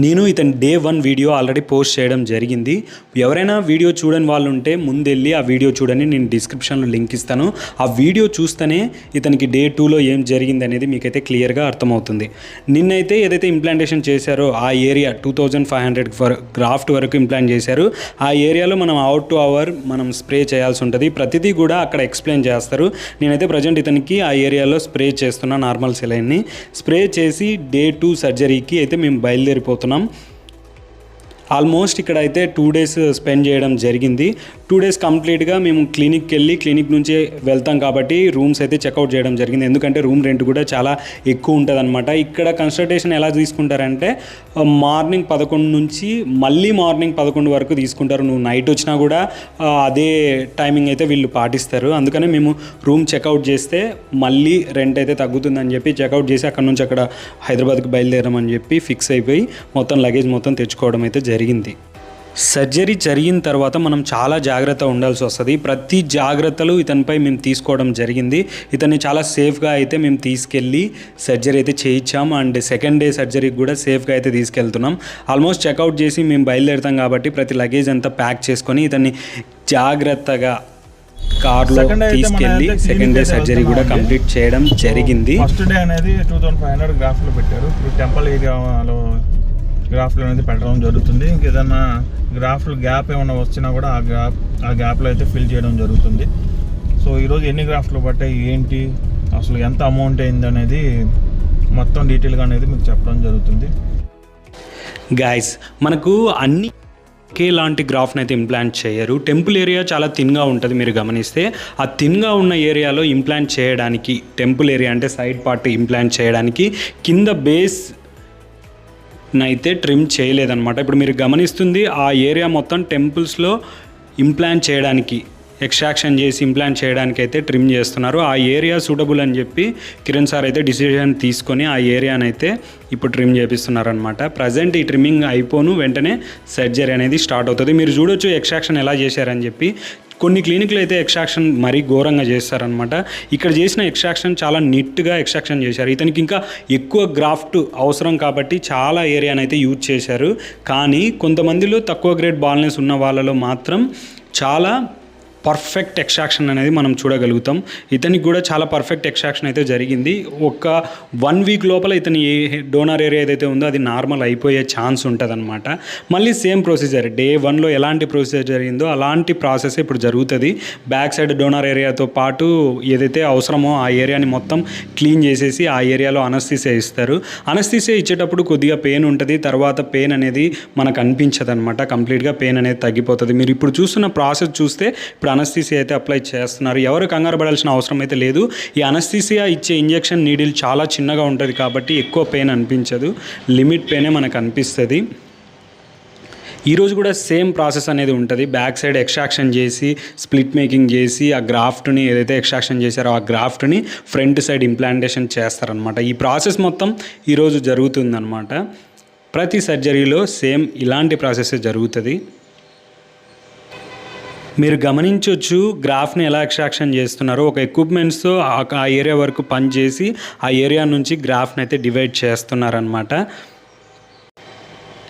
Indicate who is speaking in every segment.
Speaker 1: నేను ఇతని day one video already post చేయడం జరిగింది. ఎవరైనా వీడియో చూడని వాళ్ళు ఉంటే ముందెళ్ళి ఆ వీడియో చూడని నేను డిస్క్రిప్షన్లో లింక్ ఇస్తాను. ఆ వీడియో చూస్తేనే ఇతనికి డే టూలో ఏం జరిగింది అనేది మీకైతే క్లియర్గా అర్థమవుతుంది. నిన్నైతే ఏదైతే ఇంప్లాంటేషన్ చేశారో ఆ area two thousand five hundred graft వరకు ఇంప్లాంట్ చేశారు. ఆ ఏరియాలో మనం అవుట్ టు అవర్ మనం స్ప్రే చేయాల్సి ఉంటుంది. ప్రతిదీ కూడా అక్కడ ఎక్స్ప్లెయిన్ చేస్తారు. నేనైతే ప్రజెంట్ ఇతనికి ఆ ఏరియాలో స్ప్రే చేస్తున్నా నార్మల్ సెలైన్ని స్ప్రే చేసి డే టూ సర్జరీకి అయితే మేము బయలుదేరిపోతాం బయలుదేరిపోతున్నాం ఆల్మోస్ట్ ఇక్కడ అయితే టూ డేస్ స్పెండ్ చేయడం జరిగింది. టూ డేస్ కంప్లీట్గా మేము క్లినిక్కి వెళ్ళి క్లినిక్ నుంచి వెళ్తాం కాబట్టి రూమ్స్ అయితే చెక్అవుట్ చేయడం జరిగింది. ఎందుకంటే రూమ్ రెంట్ కూడా చాలా ఎక్కువ ఉంటుంది ఇక్కడ కన్సల్టేషన్ ఎలా తీసుకుంటారంటే మార్నింగ్ పదకొండు నుంచి మళ్ళీ మార్నింగ్ పదకొండు వరకు తీసుకుంటారు. నువ్వు నైట్ వచ్చినా కూడా అదే టైమింగ్ అయితే వీళ్ళు పాటిస్తారు. అందుకనే మేము రూమ్ చెక్అవుట్ చేస్తే మళ్ళీ రెంట్ అయితే తగ్గుతుందని చెప్పి చెక్అవుట్ చేసి అక్కడ నుంచి అక్కడ హైదరాబాద్కి బయలుదేరామని చెప్పి ఫిక్స్ అయిపోయి మొత్తం లగేజ్ మొత్తం తెచ్చుకోవడం అయితే జరిగింది. సర్జరీ జరిగిన తర్వాత మనం చాలా జాగ్రత్త ఉండాల్సి వస్తుంది. ప్రతి జాగ్రత్తలు ఇతనిపై మేము తీసుకోవడం జరిగింది. ఇతన్ని చాలా సేఫ్గా అయితే మేము తీసుకెళ్ళి సర్జరీ అయితే చేయించాం. అండ్ సెకండ్ డే సర్జరీకి కూడా సేఫ్గా అయితే తీసుకెళ్తున్నాం. ఆల్మోస్ట్ చెక్అవుట్ చేసి మేము బయలుదేరుతాం కాబట్టి ప్రతి లగేజ్ అంతా ప్యాక్ చేసుకొని ఇతన్ని జాగ్రత్తగా కార్లో తీసుకెళ్ళి సెకండ్ డే సర్జరీ కూడా. కంప్లీట్ చేయడం జరిగింది.
Speaker 2: ఫస్ట్ డే అనేది టూ థౌసండ్ ఫైవ్ హండ్రెడ్ గ్రాఫ్లో పెట్టారు. ఇప్పుడు టెంపుల్ ఏరియాలో గ్రాఫ్లు అనేది పెట్టడం జరుగుతుంది. ఇంకేదన్నా గ్రాఫ్లు గ్యాప్ ఏమైనా వచ్చినా కూడా ఆ గ్యాప్ ఆ గ్యాప్లో అయితే ఫిల్ చేయడం జరుగుతుంది. సో ఈరోజు ఎన్ని గ్రాఫ్లు పట్టాయి? ఏంటి? అసలు ఎంత అమౌంట్ అయింది అనేది మొత్తం డీటెయిల్గా అనేది మీకు చెప్పడం జరుగుతుంది.
Speaker 1: గాయస్ మనకు అన్ని ఒకే లాంటి గ్రాఫ్ని అయితే ఇంప్లాంట్ చేయరు. టెంపుల్ ఏరియా చాలా థిన్గా ఉంటుంది మీరు గమనిస్తే. ఆ థిన్గా ఉన్న ఏరియాలో ఇంప్లాంట్ చేయడానికి టెంపుల్ ఏరియా అంటే సైడ్ పార్ట్ ఇంప్లాంట్ చేయడానికి కింద బేస్ అయితే ట్రిమ్ చేయలేదన్నమాట. ఇప్పుడు మీరు గమనిస్తుంది ఆ ఏరియా మొత్తం టెంపుల్స్లో ఇంప్లాంట్ చేయడానికి ఎక్స్ట్రాక్షన్ చేసి ఇంప్లాంట్ చేయడానికి అయితే ట్రిమ్ చేస్తున్నారు. ఆ ఏరియా సూటబుల్ అని చెప్పి కిరణ్ సార్ అయితే డిసిజన్ తీసుకొని ఆ ఏరియాని అయితే ఇప్పుడు ట్రిమ్ చేపిస్తున్నారనమాట ప్రజెంట్ ఈ ట్రిమ్మింగ్ అయిపోను వెంటనే సర్జరీ అనేది స్టార్ట్ అవుతుంది. మీరు చూడొచ్చు ఎక్స్ట్రాక్షన్ ఎలా చేశారని చెప్పి కొన్ని క్లినిక్లు అయితే ఎక్స్ట్రాక్షన్ మరీ ఘోరంగా చేస్తారనమాట ఇక్కడ చేసిన ఎక్స్ట్రాక్షన్ చాలా నీట్గా ఎక్స్ట్రాక్షన్ చేశారు. ఇతనికి ఇంకా ఎక్కువ గ్రాఫ్ట్ అవసరం కాబట్టి చాలా ఏరియాని అయితే యూజ్ చేశారు. కానీ కొంతమందిలో తక్కువ గ్రేడ్ బాల్నెస్ ఉన్న వాళ్ళలో మాత్రం చాలా పర్ఫెక్ట్ ఎక్స్ట్రాక్షన్ అనేది మనం చూడగలుగుతాం. ఇతనికి కూడా చాలా పర్ఫెక్ట్ ఎక్స్ట్రాక్షన్ అయితే జరిగింది. ఒక వన్ వీక్ లోపల ఇతని ఏ డోనర్ ఏరియా ఏదైతే ఉందో అది నార్మల్ అయిపోయే ఛాన్స్ ఉంటుంది మళ్ళీ సేమ్ ప్రొసీజర్ డే వన్లో ఎలాంటి ప్రొసీజర్ జరిగిందో అలాంటి ప్రాసెస్ ఇప్పుడు జరుగుతుంది. బ్యాక్ సైడ్ డోనర్ ఏరియాతో పాటు ఏదైతే అవసరమో ఆ ఏరియాని మొత్తం క్లీన్ చేసేసి ఆ ఏరియాలో అనస్థిసే ఇస్తారు. అనస్థిసే ఇచ్చేటప్పుడు కొద్దిగా పెయిన్ ఉంటుంది. తర్వాత పెయిన్ అనేది మనకు అనిపించదు అనమాట కంప్లీట్గా పెయిన్ అనేది తగ్గిపోతుంది. మీరు ఇప్పుడు చూస్తున్న ప్రాసెస్ చూస్తే ఇప్పుడు అనస్థీసియా అయితే అప్లై చేస్తున్నారు. ఎవరు కంగారు పడాల్సిన అవసరం అయితే లేదు. ఈ అనస్థీసియా ఇచ్చే ఇంజెక్షన్ నీడిల్ చాలా చిన్నగా ఉంటుంది కాబట్టి ఎక్కువ పెయిన్ అనిపించదు. లిమిట్ పెయినే మనకు అనిపిస్తుంది. ఈరోజు కూడా సేమ్ ప్రాసెస్ అనేది ఉంటుంది. బ్యాక్ సైడ్ ఎక్స్ట్రాక్షన్ చేసి స్ప్లిట్ మేకింగ్ చేసి ఆ గ్రాఫ్ట్ని ఏదైతే ఎక్స్ట్రాక్షన్ చేశారో ఆ గ్రాఫ్ట్ని ఫ్రంట్ సైడ్ ఇంప్లాంటేషన్ చేస్తారనమాట ఈ ప్రాసెస్ మొత్తం ఈరోజు జరుగుతుందన్నమాట. ప్రతి సర్జరీలో సేమ్ ఇలాంటి ప్రాసెస్ జరుగుతుంది. మీరు గమనించవచ్చు గ్రాఫ్ని ఎలా ఎక్స్ట్రాక్షన్ చేస్తున్నారో ఒక ఎక్విప్మెంట్స్తో ఆ- ఏరియా వరకు పని చేసి ఆ ఏరియా నుంచి గ్రాఫ్ని అయితే డివైడ్ చేస్తున్నారనమాట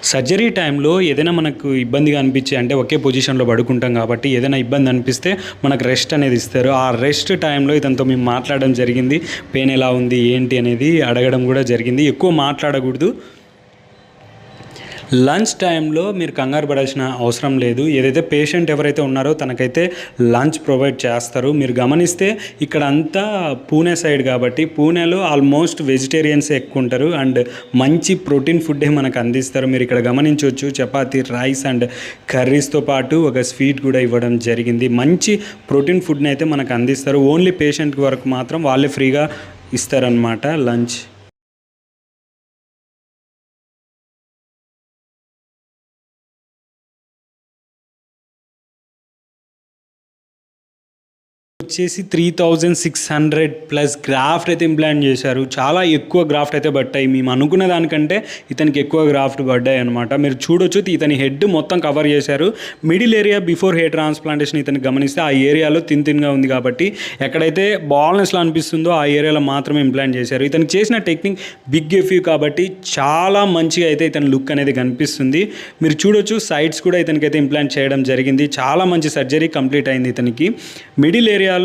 Speaker 1: సర్జరీ టైంలో ఏదైనా మనకు ఇబ్బందిగా అనిపించే అంటే ఒకే పొజిషన్లో పడుకుంటాం కాబట్టి ఏదైనా ఇబ్బంది అనిపిస్తే మనకు రెస్ట్ అనేది ఇస్తారు. ఆ రెస్ట్ టైంలో ఇతనితో మేము మాట్లాడడం జరిగింది. పెయిన్ ఎలా ఉంది ఏంటి అనేది అడగడం కూడా జరిగింది. ఎక్కువ మాట్లాడకూడదు. లంచ్ టైంలో మీరు కంగారు పడాల్సిన అవసరం లేదు. ఏదైతే పేషెంట్ ఎవరైతే ఉన్నారో తనకైతే లంచ్ ప్రొవైడ్ చేస్తారు. మీరు గమనిస్తే ఇక్కడ అంతా పూణే సైడ్ కాబట్టి పూణేలో ఆల్మోస్ట్ వెజిటేరియన్స్ ఎక్కువ ఉంటారు. అండ్ మంచి ప్రోటీన్ ఫుడ్డే మనకు అందిస్తారు. మీరు ఇక్కడ గమనించవచ్చు. చపాతీ రైస్ అండ్ కర్రీస్తో పాటు ఒక స్వీట్ కూడా ఇవ్వడం జరిగింది. మంచి ప్రోటీన్ ఫుడ్ని అయితే మనకు అందిస్తారు. ఓన్లీ పేషెంట్ వరకు మాత్రం వాళ్ళే ఫ్రీగా ఇస్తారనమాట లంచ్. వచ్చేసి three thousand six hundred plus graft అయితే ఇంప్లాంట్ చేశారు. చాలా ఎక్కువ గ్రాఫ్ట్ అయితే పడ్డాయి. మేము అనుకున్న దానికంటే ఇతనికి ఎక్కువ గ్రాఫ్ట్ పడ్డాయి అనమాట మీరు చూడొచ్చు ఇతని హెడ్ మొత్తం కవర్ చేశారు. Middle area before hair transplantation ఇతను గమనిస్తే ఆ ఏరియాలో తిన్ తిన్గా ఉంది కాబట్టి ఎక్కడైతే బాల్నెస్లో అనిపిస్తుందో ఆ ఏరియాలో మాత్రమే ఇంప్లాంట్ చేశారు. ఇతను చేసిన టెక్నిక్ బిగ్ ఎఫ్యూ కాబట్టి చాలా మంచిగా అయితే ఇతని లుక్ అనేది కనిపిస్తుంది. మీరు చూడొచ్చు సైడ్స్ కూడా ఇతనికైతే ఇంప్లాంట్ చేయడం జరిగింది. చాలా మంచి సర్జరీ కంప్లీట్ అయింది ఇతనికి. మిడిల్ ఏరియాలో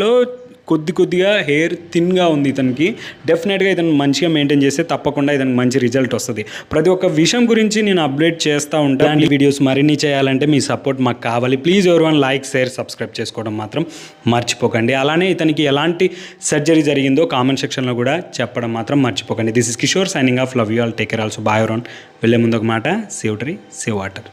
Speaker 1: కొద్ది కొద్దిగా హెయిర్ థిన్గా ఉంది ఇతనికి. డెఫినెట్గా ఇతను మంచిగా మెయింటైన్ చేస్తే తప్పకుండా ఇతనికి మంచి రిజల్ట్ వస్తుంది. ప్రతి ఒక్క విషయం గురించి నేను అప్డేట్ చేస్తూ ఉంటాను అండ్ వీడియోస్ మరిన్ని చేయాలంటే మీ సపోర్ట్ మాకు కావాలి. ప్లీజ్ ఎవరి వన్ లైక్ షేర్ సబ్స్క్రైబ్ చేసుకోవడం మాత్రం మర్చిపోకండి. అలానే ఇతనికి ఎలాంటి సర్జరీ జరిగిందో కామెంట్ సెక్షన్లో కూడా చెప్పడం మాత్రం మర్చిపోకండి. This is Kishore signing off love you all take care also bye రోన్ వెళ్ళే ముందు ఒక మాట. Save tree save water